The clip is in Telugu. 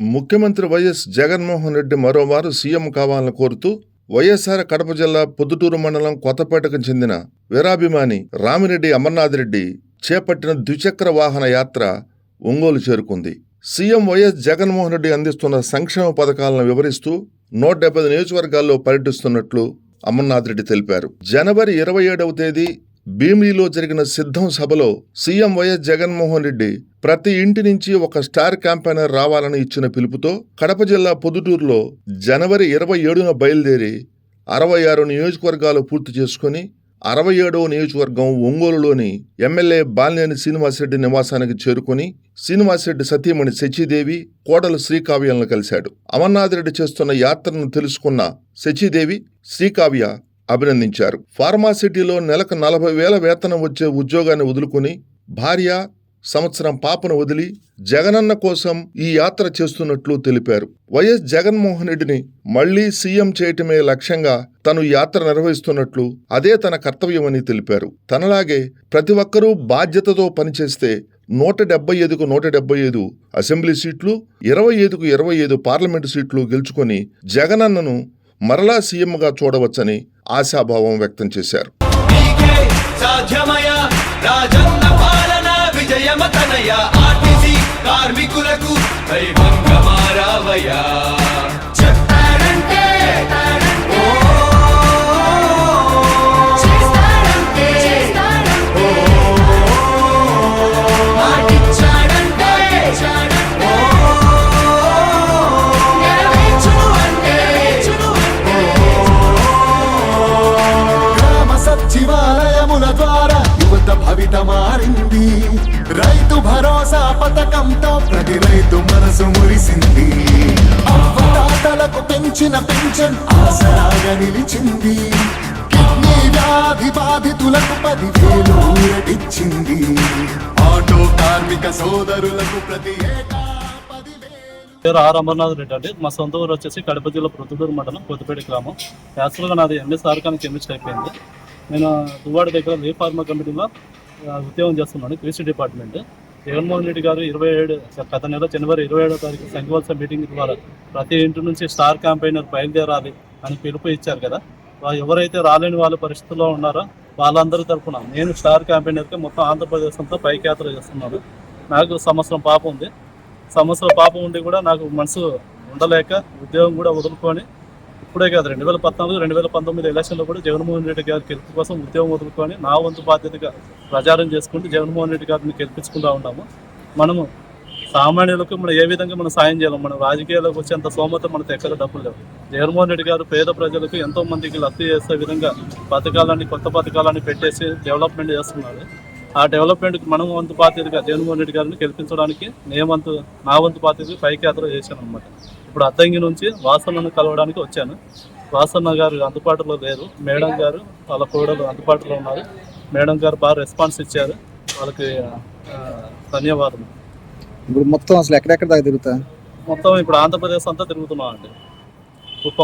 ముఖ్యమంత్రి వైఎస్ జగన్మోహన్ రెడ్డి మరోమారు సీఎం కావాలని కోరుతూ వైఎస్ఆర్ కడప జిల్లా పొద్దుటూరు మండలం కొత్తపేటకు చెందిన వీరాభిమాని రామిరెడ్డి అమర్నాథ్ రెడ్డి చేపట్టిన ద్విచక్ర వాహన యాత్ర ఒంగోలు చేరుకుంది. సీఎం వైఎస్ జగన్మోహన్ రెడ్డి అందిస్తున్న సంక్షేమ పథకాలను వివరిస్తూ నూట డెబ్బై నియోజకవర్గాల్లో పర్యటిస్తున్నట్లు అమర్నాథ్ రెడ్డి తెలిపారు. జనవరి ఇరవై ఏడవ తేదీ భీమిలిలో జరిగిన సిద్ధం సభలో సీఎం వైఎస్ జగన్మోహన్ రెడ్డి ప్రతి ఇంటి నుంచి ఒక స్టార్ క్యాంపెయినర్ రావాలని ఇచ్చిన పిలుపుతో కడప జిల్లా పొద్దుటూరులో జనవరి ఇరవై ఏడున బయలుదేరి అరవై ఆరు నియోజకవర్గాలు పూర్తి చేసుకుని అరవై ఏడవ నియోజకవర్గం ఒంగోలులోని ఎమ్మెల్యే బాలినేని శ్రీనివాసరెడ్డి నివాసానికి చేరుకుని శ్రీనివాసరెడ్డి సతీమణి శచీదేవి కోడలు శ్రీకావ్యాలను కలిశాడు. అమర్నాథ్ రెడ్డి చేస్తున్న యాత్రను తెలుసుకున్న శచీదేవి శ్రీకావ్య అభినందించారు. ఫార్మాసిటీలో నెలకు నలభై వేల వేతనం వచ్చే ఉద్యోగాన్ని వదులుకుని భార్య సంవత్సరం పాపను వదిలి జగనన్న కోసం ఈ యాత్ర చేస్తున్నట్లు తెలిపారు. వైఎస్ జగన్మోహన్ రెడ్డిని మళ్ళీ సీఎం చేయటమే లక్ష్యంగా తను యాత్ర నిర్వహిస్తున్నట్లు అదే తన కర్తవ్యమని తెలిపారు. తనలాగే ప్రతి ఒక్కరూ బాధ్యతతో పనిచేస్తే నూట డెబ్బై ఐదుకు నూట డెబ్బై ఐదు అసెంబ్లీ సీట్లు ఇరవై ఐదుకు ఇరవై ఐదు పార్లమెంటు సీట్లు గెలుచుకొని జగనన్నను మరలా సీఎంగా చూడవచ్చని ఆశాభావం వ్యక్తం చేశారు. చాడంటే నెరవేర్చును అంటే నెరవేర్చును గ్రామ సచివాలయముల ద్వారా యువత భవిత మారింది. రైతు భరోసా పథకంతో ప్రతి రైతు మనసు మురిసింది. అవ్వతాతలకు పెంచిన పెన్షన్ ఆసరాగా నిలిచింది. కిడ్నీ వ్యాధి బాధితులకు పదివేలు ఊరటిచ్చింది. ఆటో కార్మిక సోదరులకు ప్రతి ఏటా పేరు ఆర్ అమర్నాథ్ రెడ్డి అండి. మా సొంత ఊరు వచ్చేసి కడప జిల్లా ప్రొద్దుటూరు మండలం కొత్తపేట గ్రామం. యాక్చువల్గా నాది ఎంఎస్ ఆర్గానిక్ కెమిస్ట్ అయిపోయింది. నేను దువ్వాడ దగ్గర లీ ఫార్మా కంపెనీలో ఉద్యోగం చేస్తున్నాను కృషి డిపార్ట్మెంట్. జగన్మోహన్ రెడ్డి గారు ఇరవై ఏడు గత నెల జనవరి ఇరవై ఏడో తారీఖు సంఘవలస మీటింగ్ ద్వారా ప్రతి ఇంటి నుంచి స్టార్ క్యాంపెయినర్ బయలుదేరాలి అని పిలుపు ఇచ్చారు కదా. ఎవరైతే రాలేని వాళ్ళ పరిస్థితుల్లో ఉన్నారో వాళ్ళందరి తరఫున నేను స్టార్ క్యాంపెయినర్కి మొత్తం ఆంధ్రప్రదేశ్ అంతా పైకి యాత్ర చేస్తున్నాను. నాకు సంవత్సరం పాప ఉంది. సంవత్సరం పాపం ఉండి కూడా నాకు మనసు ఉండలేక ఉద్యోగం కూడా వదులుకొని ఇప్పుడే కాదు రెండు వేల పద్నాలుగు రెండు వేల పంతొమ్మిది ఎలక్షన్లో కూడా జగన్మోహన్ రెడ్డి గారి గెలుపు కోసం ఉద్యోగం వదులుకొని నా వంతు బాధ్యతగా ప్రచారం చేసుకుంటూ జగన్మోహన్ రెడ్డి గారిని గెలిపించుకుంటూ ఉన్నాము. మనము సామాన్యులకు మనం ఏ విధంగా మనం సాయం చేయాలి? మనం రాజకీయాలకు వచ్చేంత సోమత మనకు ఎక్కడ డబ్బులు లేవు. జగన్మోహన్ రెడ్డి గారు పేద ప్రజలకు ఎంతో మందికి లబ్ధి చేసే విధంగా పథకాలని కొత్త పథకాలని పెట్టేసి డెవలప్మెంట్ చేస్తున్నారు. ఆ డెవలప్మెంట్కి మనం వంతు బాధ్యతగా జగన్మోహన్ రెడ్డి గారిని గెలిపించడానికి నేను వంతు నా వంతు బాధ్యతగా పైకి యాత్ర చేశాను అనమాట ఇప్పుడు అద్దంకి నుంచి వాసనను కలవడానికి వచ్చాను. వాసన్న గారు అందుబాటులో లేరు. మేడం గారు వాళ్ళ కోడలు అందుబాటులో ఉన్నారు. మేడం గారు బాగా రెస్పాన్స్ ఇచ్చారు. వాళ్ళకి ఆ, ధన్యవాదాలు ఇప్పుడు మొత్తం అసలు ఎక్కడెక్కడ దాకా తిరుగుతా? మొత్తం ఇప్పుడు ఆంధ్రప్రదేశ్ అంతా తిరుగుతున్నాం అండి కుప్పం